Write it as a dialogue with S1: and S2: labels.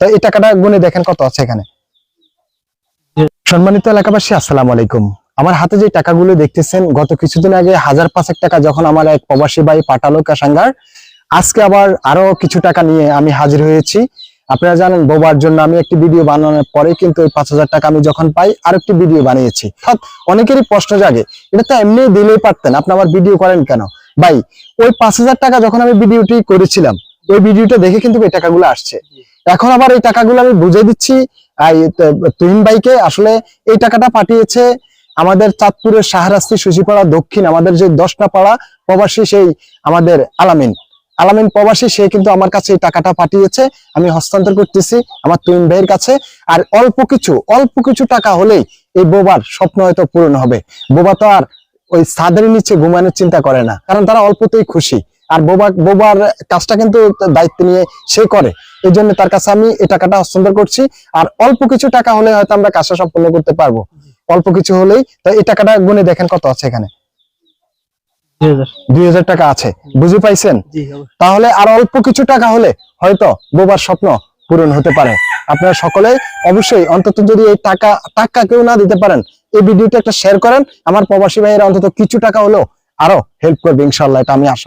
S1: তো এই টাকাটা গুনে দেখেন কত আছে এখানে। সম্মানিত এলাকাবাসী, আসসালাম আলাইকুম। আমার হাতে যে টাকাগুলো দেখতেছেন, গত কিছুদিন আগে হাজার পাঁচেক টাকা যখন আমার এক প্রবাসী ভাই পাঠালো কাসাঙ্গার আজকে আবার আরও কিছু টাকা নিয়ে আমি হাজির হয়েছি। আপনারা জানেন, বোবার জন্য আমি একটি ভিডিও বানানোর পরে কিন্তু ওই পাঁচ হাজার টাকা আমি যখন পাই আর একটি ভিডিও বানিয়েছি। অর্থাৎ অনেকেরই প্রশ্ন জাগে, এটা তো এমনি দিলেই পারতেন, আপনি আমার ভিডিও করেন কেন? ভাই, ওই পাঁচ হাজার টাকা যখন আমি ভিডিওটি করেছিলাম, ওই ভিডিওটা দেখে কিন্তু এই টাকাগুলো আসছে। এখন আবার এই টাকাগুলো আমি বুঝে দিচ্ছি তুহিন ভাইকে। আসলে এই টাকাটা পাঠিয়েছে আমাদের চাঁদপুরের শাহরাস্তি সুশিপাড়া দক্ষিণ, আমাদের যে দশটা পাড়া প্রবাসী সেই আমাদের আলামিন। আলামিন প্রবাসী, সে কিন্তু আমার কাছে এই টাকাটা পাঠিয়েছে। আমি হস্তান্তর করতেছি আমার তুহিন ভাইয়ের কাছে। আর অল্প কিছু অল্প কিছু টাকা হলেই এই বোবার স্বপ্ন হয়তো পূরণ হবে। বোবা তো আর ওই ছাদের নিচে ঘুমানোর চিন্তা করে না, কারণ তারা অল্পতেই খুশি। আর বোবা, বোবার কাজটা কিন্তু দায়িত্ব নিয়ে সে করে। এই জন্য তার কাছে আমি এই টাকাটা হস্তান্তর করছি। আর অল্প কিছু টাকা হলে হয়তো আমরা কাজটা সম্পূর্ণ করতে পারব। অল্প কিছু হলেই তো এই টাকাটা গুনে দেখেন কত আছে এখানে।
S2: দুই হাজার।
S1: টাকা আছে। বুঝে পাইছেন? তাহলে আর অল্প কিছু টাকা হলে হয়তো বোবার স্বপ্ন পূরণ হতে পারে। আপনারা সকলে অবশ্যই অন্তত যদি এই টাকা টাকা কেউ না দিতে পারেন এই ভিডিওটা একটা শেয়ার করেন। আমার প্রবাসী ভাইয়েরা অন্তত কিছু টাকা হলেও আরও হেল্প করবে ইনশাল্লাহ এটা আমি আশা